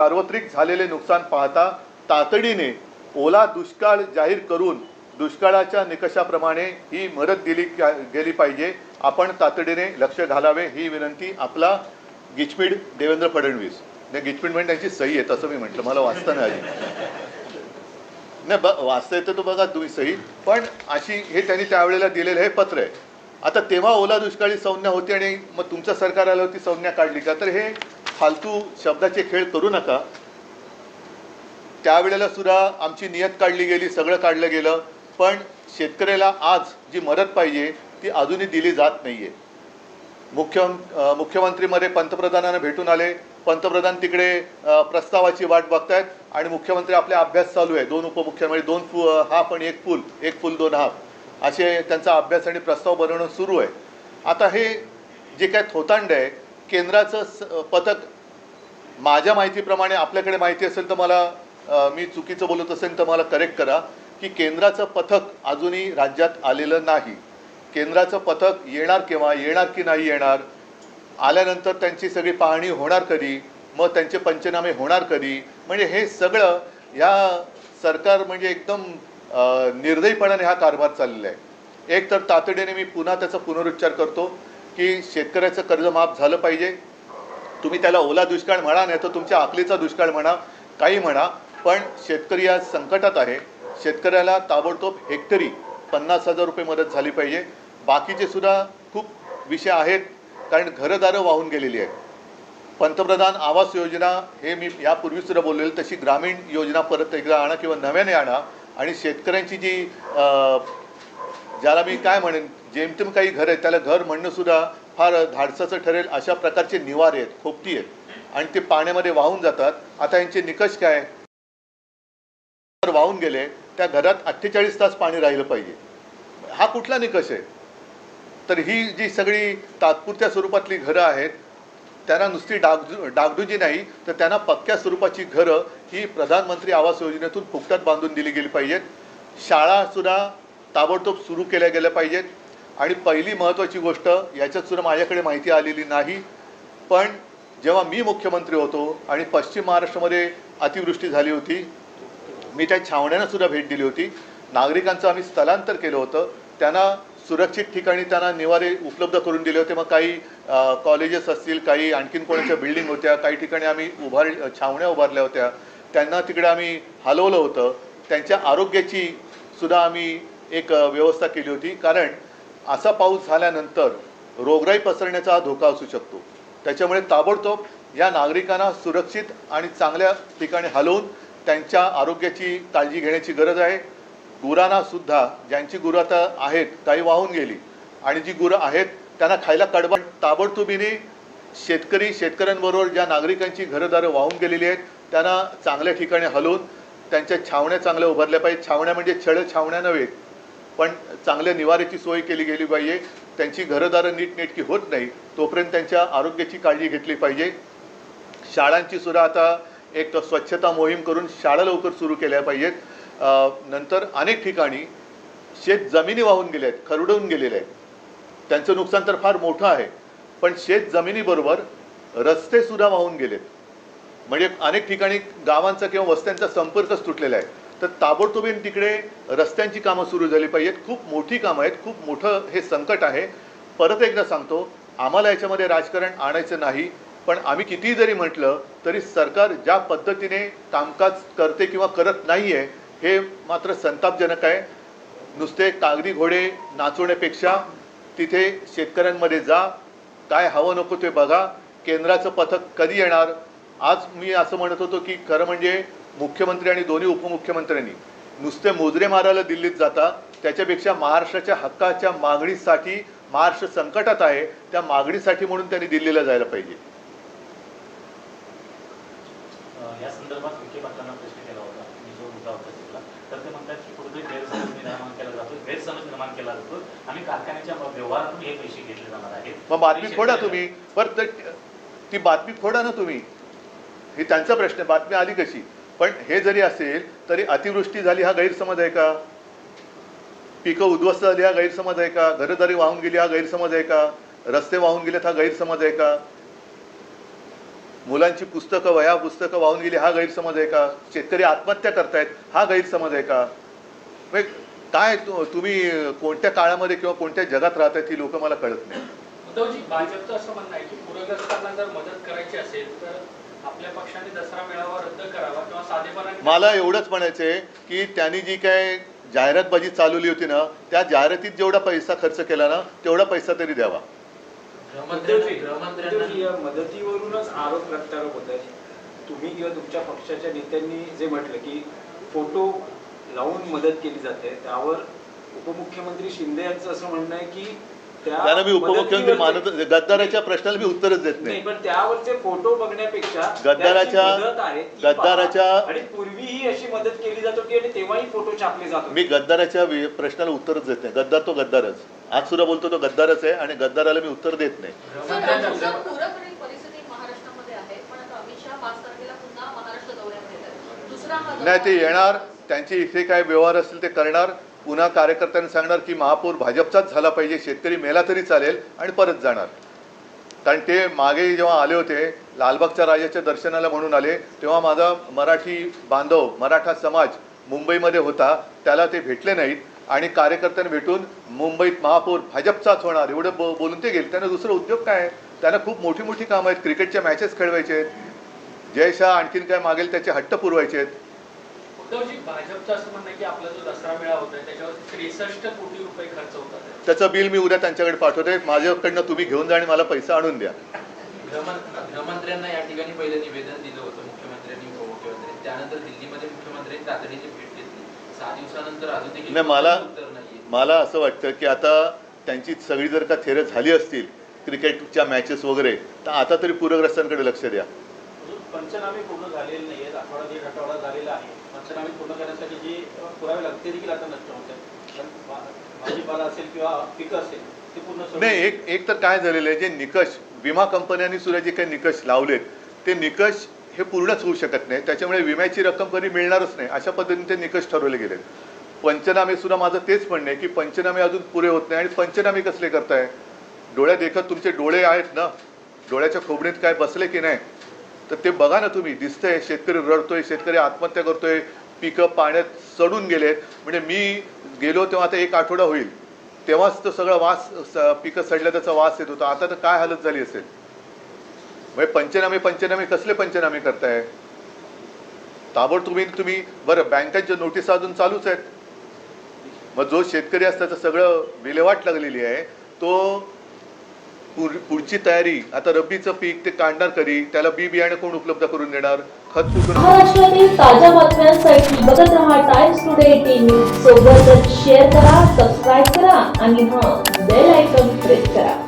सार्वत्रिक झालेले नुकसान पाहता तातडीने ओला दुष्काळ जाहीर करून दुष्काळाच्या निकषाप्रमाणे ही मदत दिली गेली पाहिजे. आपण तातडीने लक्ष घालावे ही विनंती आपला गिचमीड देवेंद्र फडणवीस. नाही गिचमीड म्हणजे त्यांची सही आहे तसं मी म्हटलं. मला वाचता नाही आली. नाही ब वाचता येतं तो बघा तुम्ही सही. पण अशी हे त्यांनी त्यावेळेला दिलेलं हे पत्र आहे. आता तेव्हा ओला दुष्काळी संज्ञा होती आणि मग तुमचं सरकार आलं होती संज्ञा काढली का? तर हे फालतू शब्दाचे खेळ करू नका. त्यावेळेला सुद्धा आमची नियत काढली गेली सगळं काढलं गेलं. पण शेतकऱ्याला आज जी मदत पाहिजे ती अजूनही दिली जात नाही आहे मुख्य मुख्यमंत्रीमध्ये पंतप्रधानांना भेटून आले. पंतप्रधान तिकडे प्रस्तावाची वाट बघतायत आणि मुख्यमंत्री आपला अभ्यास चालू आहे. दोन उपमुख्यमंत्री दोन फु हाफ आणि एक पूल एक पूल दोन हाफ. असे त्यांचा अभ्यास आणि प्रस्ताव बनवणं सुरू आहे. आता हे जे काय थोतांड आहे केंद्राचं स- पथक माझ्या माहितीप्रमाणे आपल्याकडे माहिती असेल तर मला मी चुकीचं बोलत असेल तर मला करेक्ट करा की केंद्राचं पथक अजूनही राज्यात आलेलं नाही. केंद्राचं पथक येणार केव्हा? येणार की नाही येणार? आल्यानंतर त्यांची सगळी पाहणी होणार कधी? मग त्यांचे पंचनामे होणार कधी? म्हणजे हे सगळं ह्या सरकार म्हणजे एकदम निर्दयीपणाने हा कारभार चाललेला आहे. एक तर तातडीने मी पुन्हा त्याचा पुनरुच्चार करतो. की शेतकऱ्याचं कर्ज माफ झालं पाहिजे. तुम्ही त्याला ओला दुष्काळ म्हणा नाही तर तुमच्या आकलीचा दुष्काळ म्हणा काही म्हणा पण शेतकरी आज संकटात आहे. शेतकऱ्याला ताबडतोब हेक्टरी पन्नास हजार रुपये मदत झाली पाहिजे. बाकीचे सुद्धा खूप विषय आहेत कारण घरदारं वाहून गेलेली आहेत. पंतप्रधान आवास योजना हे मी यापूर्वी सुद्धा बोललेलं तशी ग्रामीण योजना परत एकदा आणा किंवा नव्याने आणा. आणि शेतकऱ्यांची जी ज्याला मी काय म्हणेन जेमतेम काही घर आहेत त्याला घर म्हणणं सुद्धा फार धाडसाचं ठरेल अशा प्रकारचे निवारे आहेत खोपटी आहेत. आणि ते पाण्यामध्ये वाहून जातात. आता यांचे निकष काय? जर वाहून गेले त्या घरात अठ्ठेचाळीस तास पाणी राहिलं पाहिजे. हा कुठला निकष आहे? तर ही जी सगळी तात्पुरत्या स्वरूपातली घरं आहेत त्यांना नुसती डागडु डागडुजी नाही तर त्यांना पक्क्या स्वरूपाची घरं ही प्रधानमंत्री आवास योजनेतून फुकटात बांधून दिली गेली पाहिजेत. शाळासुद्धा ताबडतोब सुरू केल्या गेल्या पाहिजेत. आणि पहिली महत्त्वाची गोष्ट याच्यातसुद्धा माझ्याकडे माहिती आलेली नाही. पण जेव्हा मी मुख्यमंत्री होतो आणि पश्चिम महाराष्ट्रामध्ये अतिवृष्टी झाली होती मी त्या छावण्यांना सुद्धा भेट दिली होती. नागरिकांचं आम्ही स्थलांतर केलं होतं. त्यांना सुरक्षित ठिकाणी त्यांना निवारे उपलब्ध करून दिले होते. मग काही कॉलेजेस असतील काही आणखीन कोणाच्या बिल्डिंग होत्या काही ठिकाणी आम्ही उभार छावण्या उभारल्या होत्या. त्यांना तिकडे आम्ही हलवलं होतं. त्यांच्या आरोग्याची सुद्धा आम्ही एक व्यवस्था केली होती. कारण असा पाऊस झाल्यानंतर रोगराई पसरण्याचा धोका असू शकतो. त्याच्यामुळे ताबडतोब या नागरिकांना सुरक्षित आणि चांगल्या ठिकाणी हलवून त्यांच्या आरोग्याची काळजी घेण्याची गरज आहे. गुरांना सुद्धा ज्यांची गुरं आता आहेत काही वाहून गेली आणि जी गुरं आहेत त्यांना खायला कडबड ताबडतोबीने शेतकरी शेतकऱ्यांबरोबर ज्या नागरिकांची घरदारं वाहून गेलेली आहेत त्यांना चांगल्या ठिकाणी हलवून त्यांच्या छावण्या चांगल्या उभारल्या पाहिजेत. छावण्या म्हणजे छळ छावण्या नव्हे पण चांगल्या निवाऱ्याची सोय केली गेली पाहिजे. त्यांची घरदारं नीटनेटकी होत नाही तोपर्यंत त्यांच्या आरोग्याची काळजी घेतली पाहिजे. शाळांची सुद्धा आता एक स्वच्छता मोहीम करून शाळा लवकर सुरू केल्या पाहिजेत. नंतर अनेक ठिकाणी शेत जमिनी वाहून गेल्या आहेत खरडून गेलेल्या आहेत. त्यांचं नुकसान तर फार मोठं आहे पण शेत जमिनीबरोबर रस्तेसुद्धा वाहून गेलेत. म्हणजे अनेक ठिकाणी गावांचा किंवा वस्त्यांचा संपर्कच तुटलेला आहे. तर ताबडतोबीन तिकडे रस्त्यांची कामं सुरू झाली पाहिजेत. खूप मोठी कामं आहेत. खूप मोठं हे संकट आहे. परत एकदा सांगतो आम्हाला याच्यामध्ये राजकारण आणायचं नाही. पण आम्ही कितीही जरी म्हटलं तरी सरकार ज्या पद्धतीने कामकाज करते किंवा करत नाही आहे हे मात्र संतापजनक आहे. नुसते कागदी घोडे नाचवण्यापेक्षा तिथे शेतकऱ्यांमध्ये जा. काय हवं नको ते बघा. केंद्राचं पथक कधी येणार? आज मी असं म्हणत होतो की खरं म्हणजे मुख्यमंत्री आणि दोन्ही उपमुख्यमंत्र्यांनी नुसते मोजरे मारायला दिल्लीत जाता त्याच्यापेक्षा महाराष्ट्राच्या हक्काच्या मागणीसाठी महाराष्ट्र संकटात आहे त्या मागणीसाठी म्हणून त्यांनी दिल्लीला जायला पाहिजे. या संदर्भात विखे पाटलांना प्रश्न केला होता मी जो मुद्दा होता तिथला. तर ते म्हणतात की कुठेतरी गैरसमज निर्माण केला जातो गैरसमज निर्माण केला जातो आणि कारखान्याच्या व्यवहारातून हे पैसे घेतले जाणार आहेत. मग बातमी फोडा तुम्ही. बरं तर ती बातमी फोडा ना तुम्ही. ही त्यांचा प्रश्न बातमी आली कशी? पण हे जरी असेल तरी अतिवृष्टी झाली हा गैरसमज आहे का? पिकं उद्ध्वस्त झाली हा गैरसमज आहे का? घरदारी वाहून गेली हा गैरसमज आहे का? रस्ते वाहून गेलेत हा गैरसमज आहे का? मुलांची पुस्तकं वया पुस्तकं वाहून गेली हा गैरसमज आहे का? शेतकरी आत्महत्या करतायत हा गैरसमज आहे का? म्हणजे काय तुम्ही कोणत्या काळामध्ये किंवा कोणत्या जगात राहतायत ही लोक मला कळत नाही. उद्धवजी भाजपचं असं म्हणणं आहे की पूरग्रस्तांना जर मदत करायची असेल तर आपल्या पक्षाने दसरा मेळावा रद्द करावा किंवा साधेपणाने मला एवढंच म्हणायचं आहे की त्यांनी जी काय जाहिरातबाजी चालवली होती ना त्या जाहिरातीत जेवढा पैसा खर्च केला ना तेवढा पैसा तरी द्यावा. मदतीवरूनच आरोप प्रत्यारोप होत आहेत. तुम्ही किंवा तुमच्या पक्षाच्या नेत्यांनी जे म्हटलं की फोटो लावून मदत केली जाते त्यावर उपमुख्यमंत्री शिंदे यांचं असं म्हणणं आहे की त्या त्याला मी उपमुख्यमंत्री मानत गद्दाराच्या प्रश्नाला मी उत्तरच देत नाही. पण त्यावरचे फोटो बघण्यापेक्षा गद्दाराच्या- गद्दाराच्या-. आणि पूर्वीही अशी मदत केली जात होती आणि तेव्हाही फोटो छापले जात मी गद्दाराच्या प्रश्नाला उत्तरच देत नाही. गद्दार तो गद्दारच. आज सुद्धा बोलतो तो गद्दारच आहे आणि गद्दाराला मी उत्तर देत नाही. हा नाही ते. येणार. त्यांचे इथे काय व्यवहार असतील ते करणार. पुन्हा कार्यकर्त्यांनी सांगणार की महापौर भाजपचाच झाला पाहिजे शेतकरी मेला तरी चालेल आणि परत जाणार. कारण ते मागे जेव्हा आले होते लालबागच्या राजाच्या दर्शनाला म्हणून आले तेव्हा माझा मराठी बांधव मराठा समाज मुंबईमध्ये होता त्याला ते भेटले नाहीत आणि कार्यकर्त्यांना भेटून मुंबईत महापौर भाजपचाच होणार एवढं बो बोलून ते गेले. त्यांना दुसरं उद्योग काय आहे? त्यांना खूप मोठी मोठी कामं आहेत क्रिकेटच्या मॅचेस खेळवायचे आहेत. जय शाह आणखीन काय मागेल त्याचे हट्ट पुरवायचे आहेत. उद्धवजी भाजपचं असं म्हणणं आहे की आपला जो दसरा मेळावा होता त्याच्यावर त्रेसष्ट कोटी रुपये खर्च होतात. त्याचं बिल मी उद्या त्यांच्याकडे पाठवते. माझ्याकडनं तुम्ही घेऊन जा आणि मला पैसा आणून द्या. गृहमं- गृहमंत्र्यांना या ठिकाणी पहिलं निवेदन दिलं होतं मुख्यमंत्र्यांनी उपमुख्यमंत्र्यांनी त्यानंतर दिल्लीमध्ये मुख्यमंत्र्यांनी तातडीची भेट घेतली. सहा दिवसानंतर अजून देखील नाही मला उत्तर नाहीये. मला असं वाटतं की आता त्यांची सगळी जर का थेरं झाली असतील क्रिकेटच्या मॅचेस वगैरे तर आता तरी पूरग्रस्तांकडे लक्ष द्या. अजून पंचनामे पूर्ण झालेले नाही आहेत आठवडा दीड आठवडा झालेला आहे. पंचनामे पूर्ण करण्यासाठी जे पुरावे लागते देखील आता नष्ट होत आहेत. भाजीपाला असेल किंवा पिकं असेल ते पूर्ण नाही एक एक तर काय झालेलं आहे जे निकष विमा कंपन्यांनी सुद्धा जे काही निकष लावलेत ते निकष हे पूर्णच होऊ शकत नाही. त्याच्यामुळे विम्याची रक्कम कधी मिळणारच नाही. अशा पद्धतीने ते निकष ठरवले गेलेत. पंचनामे सुद्धा माझं तेच म्हणणे की पंचनामे अजून पुरे होत नाही आणि पंचनामे कसले करताय? डोळ्या देखत तुमचे डोळे आहेत ना? डोळ्याच्या खोबणीत काय बसले की नाही? तर ते बघा ना तुम्ही. दिसतंय शेतकरी रडतोय शेतकरी आत्महत्या करतोय पिकं पाण्यात सडून गेलेत. म्हणजे मी गेलो तेव्हा आता एक आठवडा होईल. तेव्हाच तो सगळा वास पिकं सडल्या त्याचा वास येत होता. आता तर काय हालत झाली असेल? म्हणजे पंचनामे पंचनामे कसले पंचनामे करताय? ताबड तुम्ही तुम्ही बरं बँकांच्या नोटीस अजून चालूच आहेत. मग जो शेतकरी असतो सगळं विल्हेवाट लागलेली आहे तो पुढची तयारी. आता रब्बीचं पीक ते काढणार कधी त्याला बी बियाणे कोण उपलब्ध करून देणार? खत कुठून महाराष्ट्रातील ताज्या बातम्यांसाठी बघत राहा टाइम्स टुडे टीव्ही. सोबतच शेअर करा सबस्क्राईब करा आणि हा बेल आयकॉन प्रेस करा.